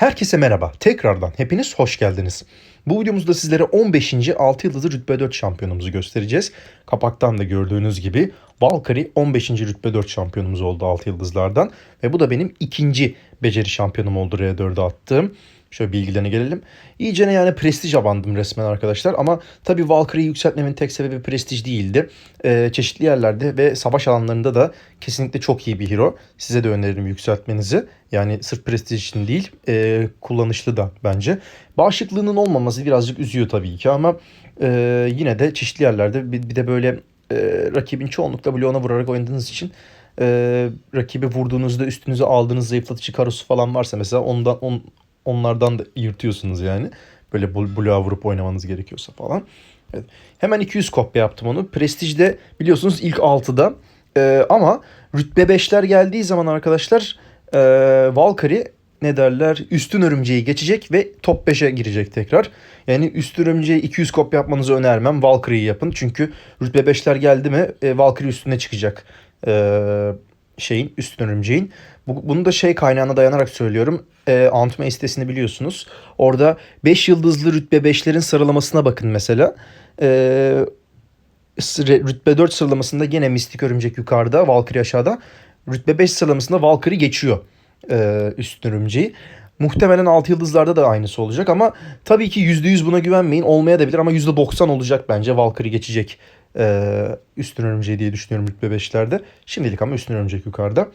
Herkese merhaba. Tekrardan hepiniz hoş geldiniz. Bu videomuzda sizlere 15. 6 yıldızlı rütbe 4 şampiyonumuzu göstereceğiz. Kapaktan da gördüğünüz gibi Valkyrie 15. rütbe 4 şampiyonumuz oldu 6 yıldızlardan. Ve bu da benim ikinci beceri şampiyonum oldu R4'e attığım. Şöyle bilgilerine gelelim. İyicene yani prestij abandım resmen arkadaşlar. Ama tabii Valkyrie'yi yükseltmemin tek sebebi prestij değildi. Ee, çeşitli yerlerde ve savaş alanlarında da kesinlikle çok iyi bir hero. Size de öneririm yükseltmenizi. Yani sırf prestij için değil e, kullanışlı da bence. Bağışıklığının olmaması birazcık üzüyor tabii ki ama e, yine de çeşitli yerlerde bir, bir de böyle e, rakibin çoğunlukla bloğuna vurarak oynadığınız için e, rakibi vurduğunuzda üstünüze aldığınız zayıflatıcı karosu falan varsa mesela ondan on, onlardan da yırtıyorsunuz yani. Böyle bl- bloğa vurup oynamanız gerekiyorsa falan. Evet. Hemen 200 kopya yaptım onu. Prestij'de biliyorsunuz ilk 6'da. Ee, ama rütbe 5'ler geldiği zaman arkadaşlar e, Valkyrie ne derler üstün örümceği geçecek ve top 5'e girecek tekrar. Yani üstün örümceği 200 kopya yapmanızı önermem. Valkyrie'yi yapın. Çünkü rütbe 5'ler geldi mi e, Valkyrie üstüne çıkacak. Ee, şeyin üstün örümceğin. Bu, bunu da şey kaynağına dayanarak söylüyorum. E, Antme sitesini biliyorsunuz. Orada 5 yıldızlı rütbe 5'lerin sıralamasına bakın mesela. E, rütbe 4 sıralamasında gene Mistik Örümcek yukarıda, Valkyrie aşağıda. Rütbe 5 sıralamasında Valkyrie geçiyor e, üstün örümceği. Muhtemelen 6 yıldızlarda da aynısı olacak ama tabii ki %100 buna güvenmeyin. Olmaya da bilir ama %90 olacak bence. Valkyrie geçecek e, üstün örümceği diye düşünüyorum rütbe 5'lerde. Şimdilik ama üstün örümcek yukarıda.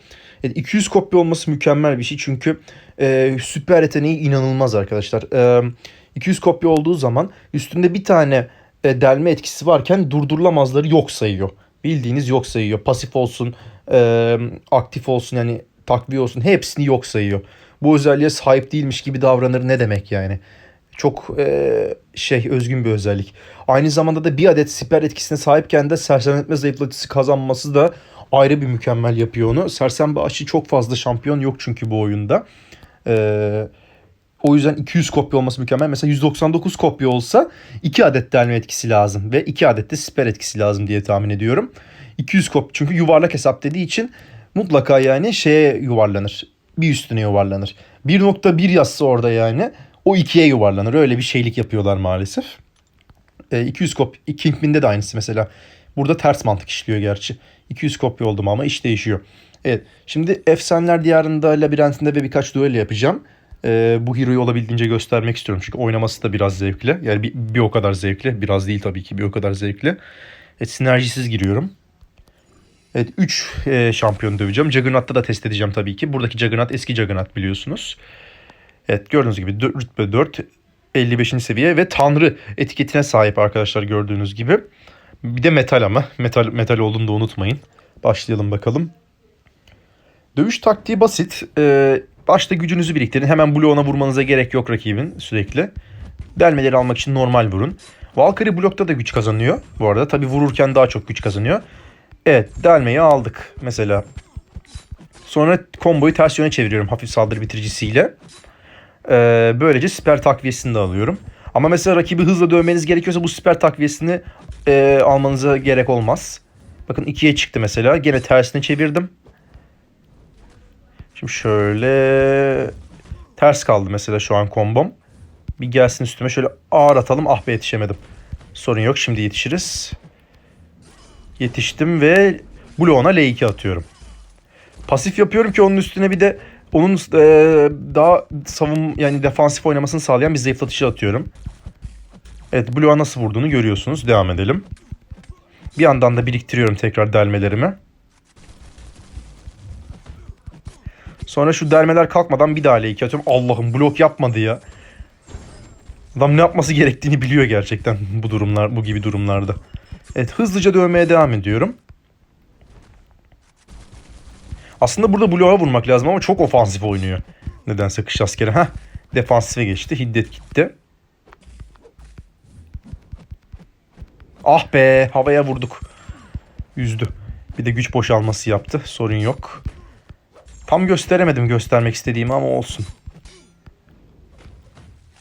Evet, 200 kopya olması mükemmel bir şey çünkü e, süper yeteneği inanılmaz arkadaşlar. E, 200 kopya olduğu zaman üstünde bir tane e, delme etkisi varken durdurulamazları yok sayıyor. Bildiğiniz yok sayıyor. Pasif olsun, e, aktif olsun yani takviye olsun hepsini yok sayıyor. Bu özelliğe sahip değilmiş gibi davranır ne demek yani. Çok e, şey özgün bir özellik. Aynı zamanda da bir adet siper etkisine sahipken de sersemletme zayıflatıcısı kazanması da ayrı bir mükemmel yapıyor onu. Sersembe aşı çok fazla şampiyon yok çünkü bu oyunda. Eee o yüzden 200 kopya olması mükemmel. Mesela 199 kopya olsa 2 adet delme etkisi lazım ve 2 adet de siper etkisi lazım diye tahmin ediyorum. 200 kopya çünkü yuvarlak hesap dediği için mutlaka yani şeye yuvarlanır. Bir üstüne yuvarlanır. 1.1 yazsa orada yani o 2'ye yuvarlanır. Öyle bir şeylik yapıyorlar maalesef. E, 200 kopya Kingpin'de de aynısı mesela. Burada ters mantık işliyor gerçi. 200 kopya oldum ama iş değişiyor. Evet. Şimdi Efsaneler Diyarı'nda labirentinde ve birkaç duello yapacağım. Ee, bu hero'yu olabildiğince göstermek istiyorum. Çünkü oynaması da biraz zevkli. Yani bir, bir o kadar zevkli. Biraz değil tabii ki bir o kadar zevkli. Evet sinerjisiz giriyorum. Evet 3 e, şampiyon döveceğim. Juggernaut'ta da test edeceğim tabii ki. Buradaki Juggernaut eski Juggernaut biliyorsunuz. Evet gördüğünüz gibi rütbe 4 55. seviye ve Tanrı etiketine sahip arkadaşlar gördüğünüz gibi. Bir de metal ama. Metal, metal olduğunu da unutmayın. Başlayalım bakalım. Dövüş taktiği basit. Ee, başta gücünüzü biriktirin. Hemen bloğuna vurmanıza gerek yok rakibin sürekli. Delmeleri almak için normal vurun. Valkyrie blokta da güç kazanıyor. Bu arada tabi vururken daha çok güç kazanıyor. Evet delmeyi aldık mesela. Sonra komboyu ters yöne çeviriyorum hafif saldırı bitiricisiyle. Ee, böylece siper takviyesini de alıyorum. Ama mesela rakibi hızla dövmeniz gerekiyorsa bu siper takviyesini e, almanıza gerek olmaz. Bakın ikiye çıktı mesela. Gene tersine çevirdim. Şimdi şöyle ters kaldı mesela şu an kombom. Bir gelsin üstüme şöyle ağır atalım. Ah be yetişemedim. Sorun yok şimdi yetişiriz. Yetiştim ve bloğuna L2 atıyorum. Pasif yapıyorum ki onun üstüne bir de onun e, daha savun yani defansif oynamasını sağlayan bir zayıflatıcı atıyorum. Evet bloğa nasıl vurduğunu görüyorsunuz. Devam edelim. Bir yandan da biriktiriyorum tekrar delmelerimi. Sonra şu delmeler kalkmadan bir daha L2 atıyorum. Allah'ım blok yapmadı ya. Adam ne yapması gerektiğini biliyor gerçekten bu durumlar, bu gibi durumlarda. Evet hızlıca dövmeye devam ediyorum. Aslında burada bloğa vurmak lazım ama çok ofansif oynuyor. Nedense kış askeri. Heh, defansife geçti. Hiddet gitti. Ah be havaya vurduk. Yüzdü. Bir de güç boşalması yaptı. Sorun yok. Tam gösteremedim göstermek istediğimi ama olsun.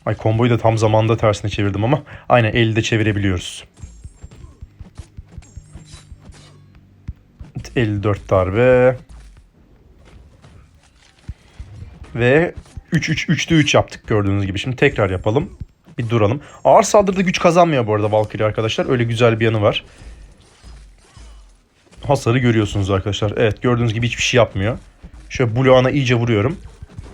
Ay komboyu da tam zamanda tersine çevirdim ama aynen elde çevirebiliyoruz. 54 darbe. Ve 3 3 3'te 3 yaptık gördüğünüz gibi. Şimdi tekrar yapalım. Bir duralım. Ağır saldırıda güç kazanmıyor bu arada Valkyrie arkadaşlar. Öyle güzel bir yanı var. Hasarı görüyorsunuz arkadaşlar. Evet gördüğünüz gibi hiçbir şey yapmıyor. Şöyle bloğuna iyice vuruyorum.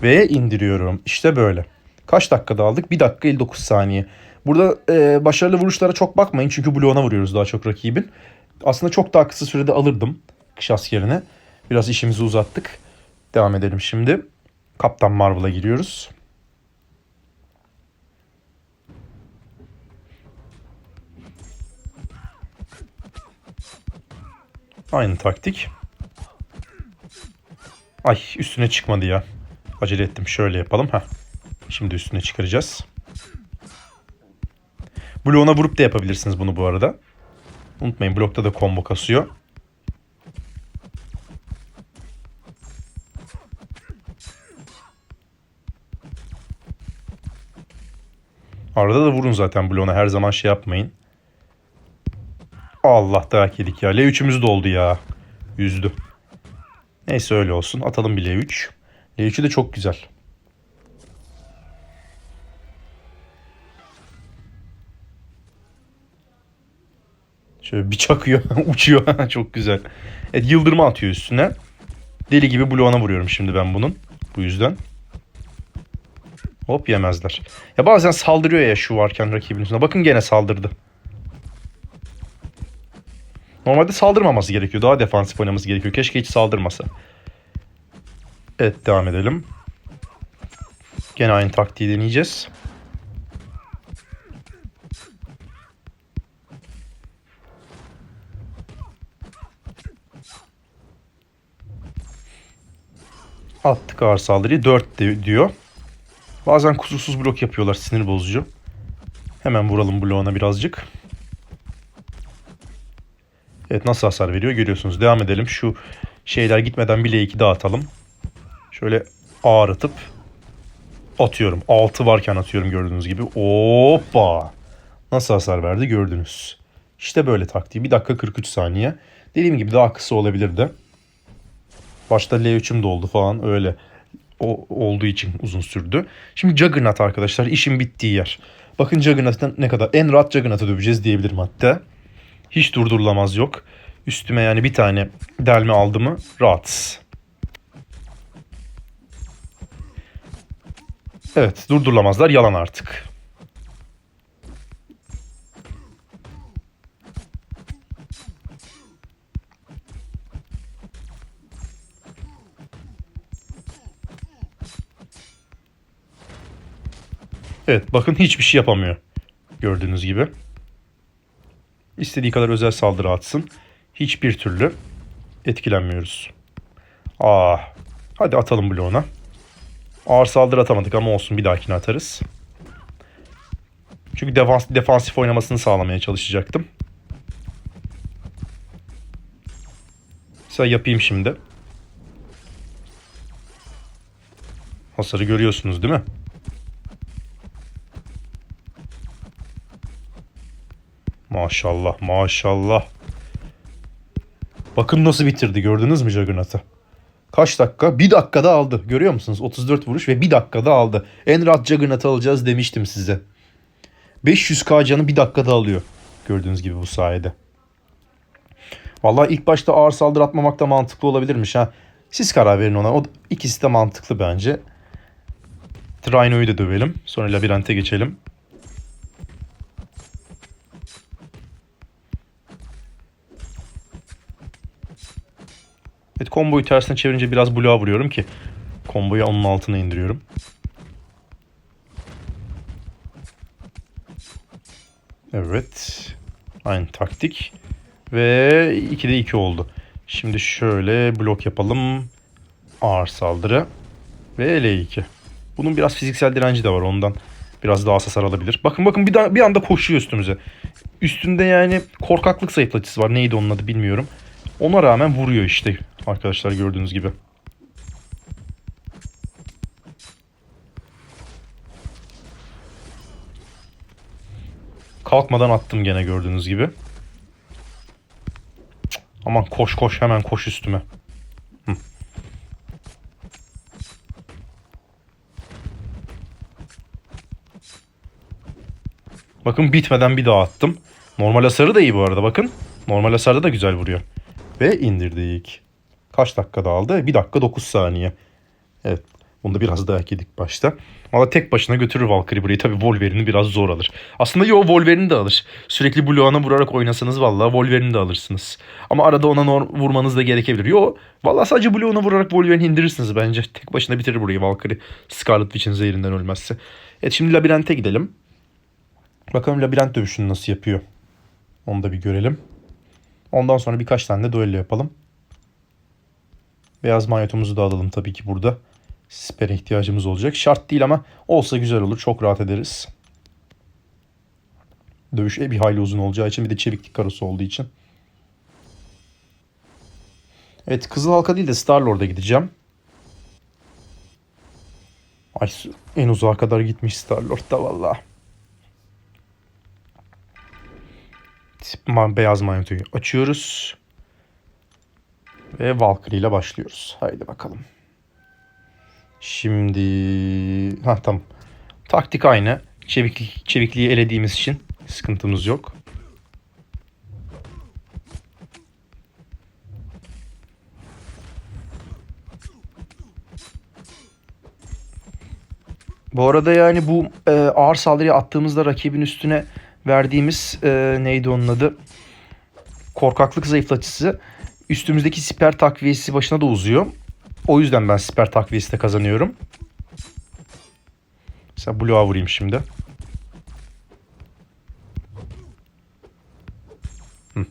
Ve indiriyorum. İşte böyle. Kaç dakikada aldık? 1 dakika 59 saniye. Burada e, başarılı vuruşlara çok bakmayın. Çünkü bloğuna vuruyoruz daha çok rakibin. Aslında çok daha kısa sürede alırdım. Kış askerine. Biraz işimizi uzattık. Devam edelim şimdi. Kaptan Marvel'a giriyoruz. Aynı taktik. Ay üstüne çıkmadı ya. Acele ettim. Şöyle yapalım. Heh. Şimdi üstüne çıkaracağız. Bloğuna vurup da yapabilirsiniz bunu bu arada. Unutmayın blokta da combo kasıyor. Arada da vurun zaten bloğuna. Her zaman şey yapmayın. Allah dayak yedik ya. L3'ümüz doldu ya. Yüzdü. Neyse öyle olsun. Atalım bir L3. L3'ü de çok güzel. Şöyle bir çakıyor. uçuyor. çok güzel. Evet yıldırma atıyor üstüne. Deli gibi bloğuna vuruyorum şimdi ben bunun. Bu yüzden. Hop yemezler. Ya bazen saldırıyor ya şu varken rakibin üstüne. Bakın gene saldırdı. Normalde saldırmaması gerekiyor. Daha defansif oynaması gerekiyor. Keşke hiç saldırmasa. Evet devam edelim. Gene aynı taktiği deneyeceğiz. Attık ağır saldırıyı 4 diyor. Bazen kusursuz blok yapıyorlar sinir bozucu. Hemen vuralım bloğuna birazcık. Evet nasıl hasar veriyor görüyorsunuz. Devam edelim. Şu şeyler gitmeden bile iki dağıtalım. Şöyle ağır atıp atıyorum. 6 varken atıyorum gördüğünüz gibi. Hoppa. Nasıl hasar verdi gördünüz. İşte böyle taktiği. 1 dakika 43 saniye. Dediğim gibi daha kısa olabilirdi. Başta L3'üm doldu falan öyle o olduğu için uzun sürdü. Şimdi Juggernaut arkadaşlar işin bittiği yer. Bakın Juggernaut'tan ne kadar en rahat Juggernaut'ı döveceğiz diyebilirim hatta. Hiç durdurulamaz yok. Üstüme yani bir tane delme aldı mı rahatsız. Evet durdurulamazlar yalan artık. Evet bakın hiçbir şey yapamıyor. Gördüğünüz gibi. İstediği kadar özel saldırı atsın. Hiçbir türlü etkilenmiyoruz. Ah. Hadi atalım bloğuna. Ağır saldırı atamadık ama olsun bir dahakine atarız. Çünkü defans, defansif oynamasını sağlamaya çalışacaktım. Mesela yapayım şimdi. Hasarı görüyorsunuz değil mi? Maşallah maşallah. Bakın nasıl bitirdi gördünüz mü Juggernaut'ı? Kaç dakika? Bir dakikada aldı. Görüyor musunuz? 34 vuruş ve bir dakikada aldı. En rahat Juggernaut'ı alacağız demiştim size. 500k canı bir dakikada alıyor. Gördüğünüz gibi bu sayede. Vallahi ilk başta ağır saldırı atmamak da mantıklı olabilirmiş ha. Siz karar verin ona. O ikisi de mantıklı bence. Trino'yu da dövelim. Sonra labirente geçelim. Evet komboyu tersine çevirince biraz bloğa vuruyorum ki komboyu onun altına indiriyorum. Evet. Aynı taktik. Ve 2'de 2 oldu. Şimdi şöyle blok yapalım. Ağır saldırı. Ve L2. Bunun biraz fiziksel direnci de var ondan. Biraz daha hasar alabilir. Bakın bakın bir, bir anda koşuyor üstümüze. Üstünde yani korkaklık zayıflatıcısı var. Neydi onun adı bilmiyorum. Ona rağmen vuruyor işte Arkadaşlar gördüğünüz gibi. Kalkmadan attım gene gördüğünüz gibi. Aman koş koş hemen koş üstüme. Bakın bitmeden bir daha attım. Normal hasarı da iyi bu arada bakın. Normal hasarda da güzel vuruyor. Ve indirdik. Kaç dakikada aldı? 1 dakika 9 saniye. Evet. Bunu da biraz daha yedik başta. Valla tek başına götürür Valkyrie burayı. Tabii Wolverine'i biraz zor alır. Aslında yo Wolverine de alır. Sürekli bloğuna vurarak oynasanız valla Wolverine'i de alırsınız. Ama arada ona nor- vurmanız da gerekebilir. Yo valla sadece bloğuna vurarak Wolverine'i indirirsiniz bence. Tek başına bitirir burayı Valkyrie. Scarlet Witch'in zehrinden ölmezse. Evet şimdi labirente gidelim. Bakalım labirent dövüşünü nasıl yapıyor. Onu da bir görelim. Ondan sonra birkaç tane de duello yapalım. Beyaz manyetumuzu da alalım tabii ki burada. Siper'e ihtiyacımız olacak. Şart değil ama olsa güzel olur. Çok rahat ederiz. Dövüş e bir hayli uzun olacağı için bir de çeviklik karosu olduğu için. Evet Kızıl Halka değil de Star-Lord'a gideceğim. Ay en uzağa kadar gitmiş Star-Lord da valla. Beyaz manyetoyu açıyoruz. Ve Valkyrie ile başlıyoruz. Haydi bakalım. Şimdi ha tamam. Taktik aynı. Çeviklik, çevikliği elediğimiz için sıkıntımız yok. Bu arada yani bu e, ağır saldırıya attığımızda rakibin üstüne verdiğimiz e, neydi onun adı? Korkaklık zayıflatıcısı üstümüzdeki siper takviyesi başına da uzuyor. O yüzden ben siper takviyesi de kazanıyorum. Mesela Blue'a vurayım şimdi. Hı.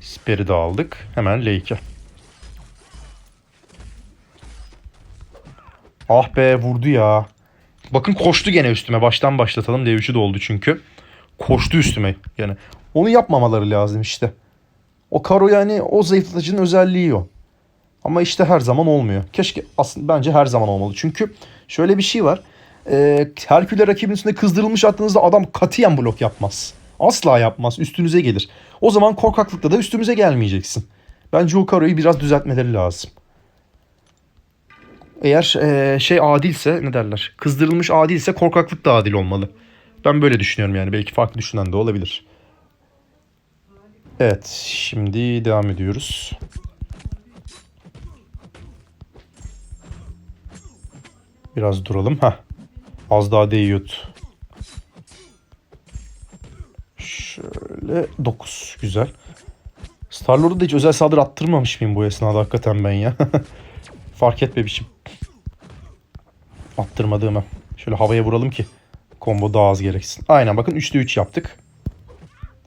Siper'i de aldık. Hemen L2. Ah be vurdu ya. Bakın koştu gene üstüme. Baştan başlatalım. D3'ü de oldu çünkü. Koştu üstüme. Yani onu yapmamaları lazım işte. O karo yani o zayıflatıcının özelliği o. Ama işte her zaman olmuyor. Keşke aslında bence her zaman olmalı. Çünkü şöyle bir şey var. Ee, Herkül'e rakibin üstünde kızdırılmış attığınızda adam katiyen blok yapmaz. Asla yapmaz. Üstünüze gelir. O zaman korkaklıkla da üstümüze gelmeyeceksin. Bence o karoyu biraz düzeltmeleri lazım. Eğer ee, şey adilse ne derler? Kızdırılmış adilse korkaklık da adil olmalı. Ben böyle düşünüyorum yani. Belki farklı düşünen de olabilir. Evet. Şimdi devam ediyoruz. Biraz duralım. ha. Az daha değiyordu. Şöyle 9. Güzel. Starlord'a da hiç özel saldırı attırmamış mıyım bu esnada hakikaten ben ya. Fark etmemişim. Attırmadığımı. Şöyle havaya vuralım ki combo daha az gereksin. Aynen bakın 3'te 3 yaptık.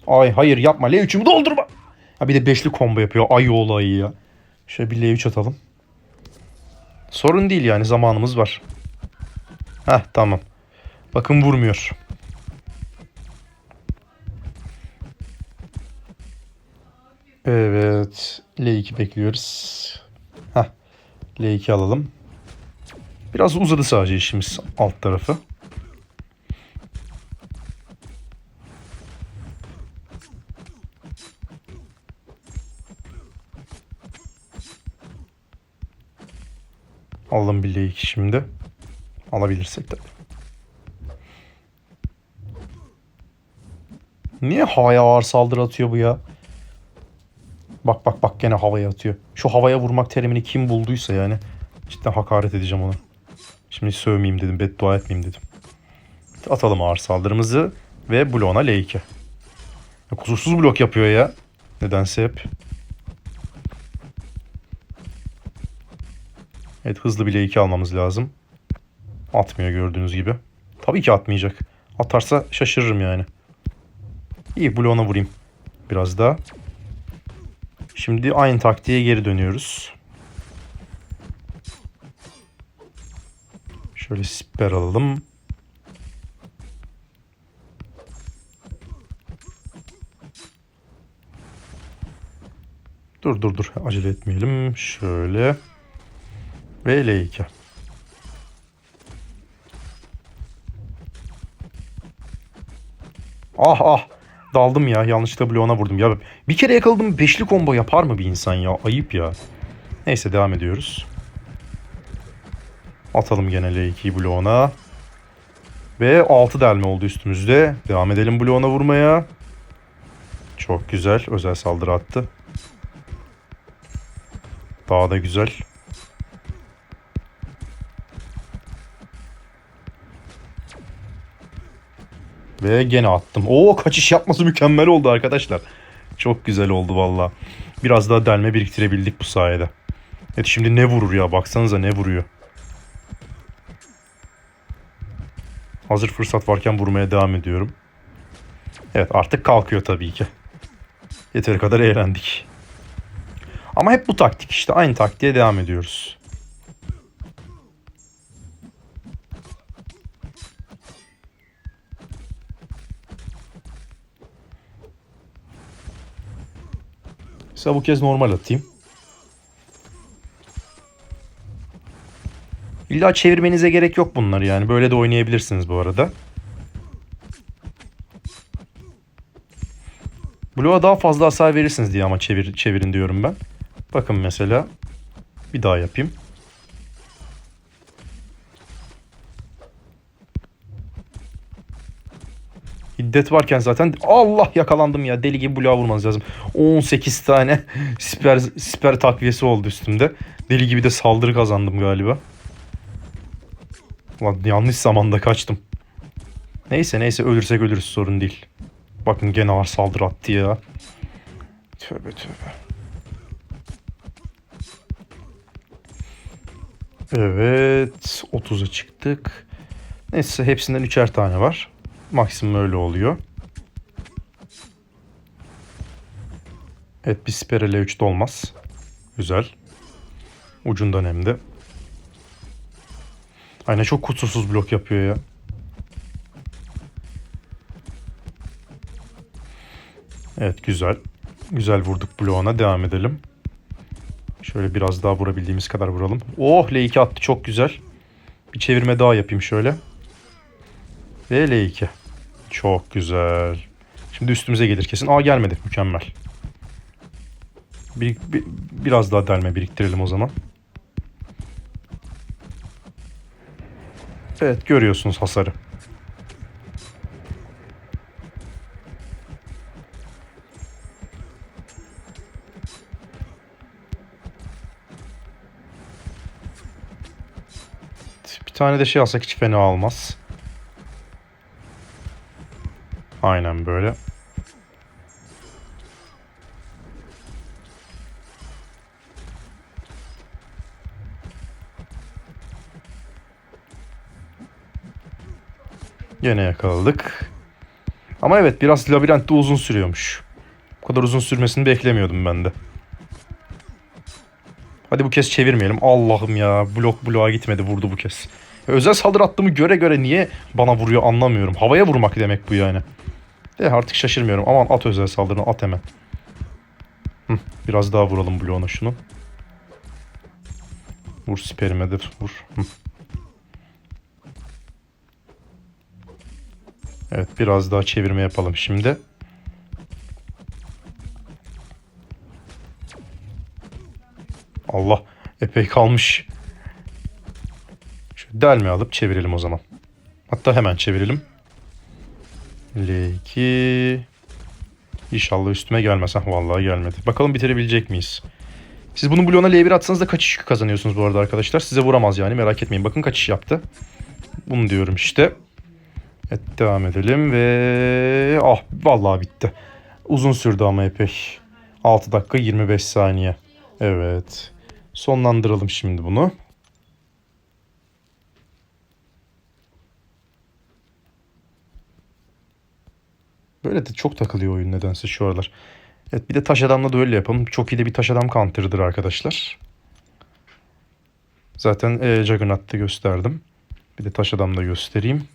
Ay hayır yapma. L3'ümü doldurma. Ha bir de beşli combo yapıyor. Ay olayı ya. Şöyle bir L3 atalım. Sorun değil yani zamanımız var. Heh tamam. Bakın vurmuyor. Evet. L2 bekliyoruz. Heh. L2 alalım. Biraz uzadı sadece işimiz alt tarafı. Alalım L2 şimdi. Alabilirsek tabii. Niye havaya ağır saldırı atıyor bu ya? Bak bak bak gene havaya atıyor. Şu havaya vurmak terimini kim bulduysa yani. Cidden hakaret edeceğim ona. Şimdi sövmeyeyim dedim. Beddua etmeyeyim dedim. Atalım ağır saldırımızı. Ve bloğuna L2. Ya kusursuz blok yapıyor ya. Nedense hep. Evet hızlı bir L2 almamız lazım. Atmıyor gördüğünüz gibi. Tabii ki atmayacak. Atarsa şaşırırım yani. İyi bloğuna vurayım. Biraz daha. Şimdi aynı taktiğe geri dönüyoruz. Şöyle siper alalım. Dur dur dur acele etmeyelim. Şöyle. Ve L2. Ah ah. Daldım ya. Yanlışlıkla bloğuna vurdum. Ya bir kere yakaladım. Beşli combo yapar mı bir insan ya? Ayıp ya. Neyse devam ediyoruz. Atalım gene L2'yi bloğuna. Ve 6 delme oldu üstümüzde. Devam edelim bloğuna vurmaya. Çok güzel. Özel saldırı attı. Daha da güzel. Ve gene attım. Oo kaçış yapması mükemmel oldu arkadaşlar. Çok güzel oldu valla. Biraz daha delme biriktirebildik bu sayede. Evet şimdi ne vurur ya baksanıza ne vuruyor. Hazır fırsat varken vurmaya devam ediyorum. Evet artık kalkıyor tabii ki. Yeteri kadar eğlendik. Ama hep bu taktik işte aynı taktiğe devam ediyoruz. Mesela bu kez normal atayım. İlla çevirmenize gerek yok bunları yani. Böyle de oynayabilirsiniz bu arada. Bloğa daha fazla hasar verirsiniz diye ama çevir, çevirin diyorum ben. Bakın mesela. Bir daha yapayım. Hiddet varken zaten Allah yakalandım ya deli gibi bloğa vurmanız lazım. 18 tane siper, siper takviyesi oldu üstümde. Deli gibi de saldırı kazandım galiba. Ulan yanlış zamanda kaçtım. Neyse neyse ölürsek ölürüz sorun değil. Bakın gene var saldırı attı ya. Tövbe tövbe. Evet 30'a çıktık. Neyse hepsinden üçer tane var. Maksimum öyle oluyor. Evet bir siper ele 3'te olmaz. Güzel. Ucundan hem de. Aynen çok kusursuz blok yapıyor ya. Evet güzel. Güzel vurduk bloğuna. Devam edelim. Şöyle biraz daha vurabildiğimiz kadar vuralım. Oh L2 attı çok güzel. Bir çevirme daha yapayım şöyle. Ve L2. Çok güzel. Şimdi üstümüze gelir kesin. Aa gelmedi. Mükemmel. Bir, bir- biraz daha delme biriktirelim o zaman. Evet görüyorsunuz hasarı. Bir tane de şey alsak hiç fena olmaz. Aynen böyle. Gene yakaladık. Ama evet biraz labirentte uzun sürüyormuş. Bu kadar uzun sürmesini beklemiyordum ben de. Hadi bu kez çevirmeyelim. Allah'ım ya blok bloğa gitmedi vurdu bu kez. Özel saldırı attığımı göre göre niye bana vuruyor anlamıyorum. Havaya vurmak demek bu yani. De artık şaşırmıyorum. Aman at özel saldırını at hemen. Hı, biraz daha vuralım bloğuna şunu. Vur siperimedir vur. Hı. Evet biraz daha çevirme yapalım şimdi. Allah epey kalmış. Şöyle delme alıp çevirelim o zaman. Hatta hemen çevirelim. L2 İnşallah üstüme gelmez. Hah vallahi gelmedi. Bakalım bitirebilecek miyiz? Siz bunun bloğuna L1 atsanız da kaçış kazanıyorsunuz bu arada arkadaşlar. Size vuramaz yani merak etmeyin. Bakın kaçış yaptı. Bunu diyorum işte. Evet devam edelim ve ah vallahi bitti. Uzun sürdü ama epey. 6 dakika 25 saniye. Evet. Sonlandıralım şimdi bunu. Böyle de çok takılıyor oyun nedense şu aralar. Evet bir de taş adamla da öyle yapalım. Çok iyi de bir taş adam counter'dır arkadaşlar. Zaten e, Juggernaut'ta gösterdim. Bir de taş adam da göstereyim.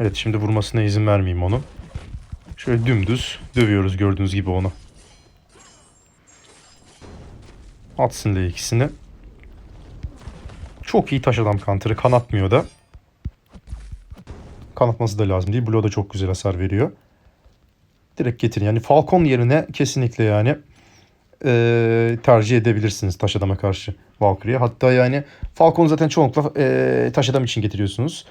Evet şimdi vurmasına izin vermeyeyim onu. Şöyle dümdüz dövüyoruz gördüğünüz gibi onu. Atsın da ikisini. Çok iyi taş adam counter'ı kanatmıyor da. Kanatması da lazım değil. Blue da çok güzel hasar veriyor. Direkt getirin. Yani Falcon yerine kesinlikle yani e, tercih edebilirsiniz taş adama karşı Valkyrie'ye. Hatta yani Falcon zaten çoğunlukla e, taş adam için getiriyorsunuz.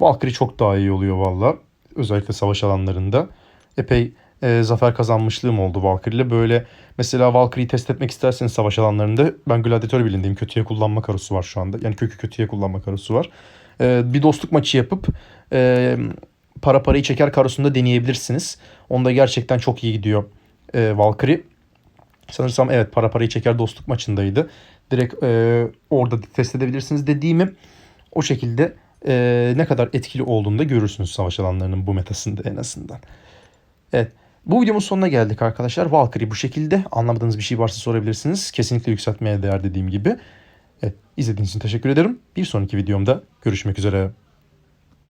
Valkyrie çok daha iyi oluyor valla. Özellikle savaş alanlarında. Epey e, zafer kazanmışlığım oldu Valkyrie ile. Böyle mesela Valkyrie'yi test etmek isterseniz savaş alanlarında ben Gladiator bilindeyim. Kötüye kullanma karosu var şu anda. Yani kökü kötüye kullanma karosu var. E, bir dostluk maçı yapıp e, para parayı çeker karosunda deneyebilirsiniz. Onda gerçekten çok iyi gidiyor e, Valkyrie. Sanırsam evet para parayı çeker dostluk maçındaydı. Direkt e, orada test edebilirsiniz dediğimi o şekilde e, ne kadar etkili olduğunu da görürsünüz savaş alanlarının bu metasında en azından. Evet. Bu videomun sonuna geldik arkadaşlar. Valkyrie bu şekilde. Anlamadığınız bir şey varsa sorabilirsiniz. Kesinlikle yükseltmeye değer dediğim gibi. Evet, izlediğiniz için teşekkür ederim. Bir sonraki videomda görüşmek üzere.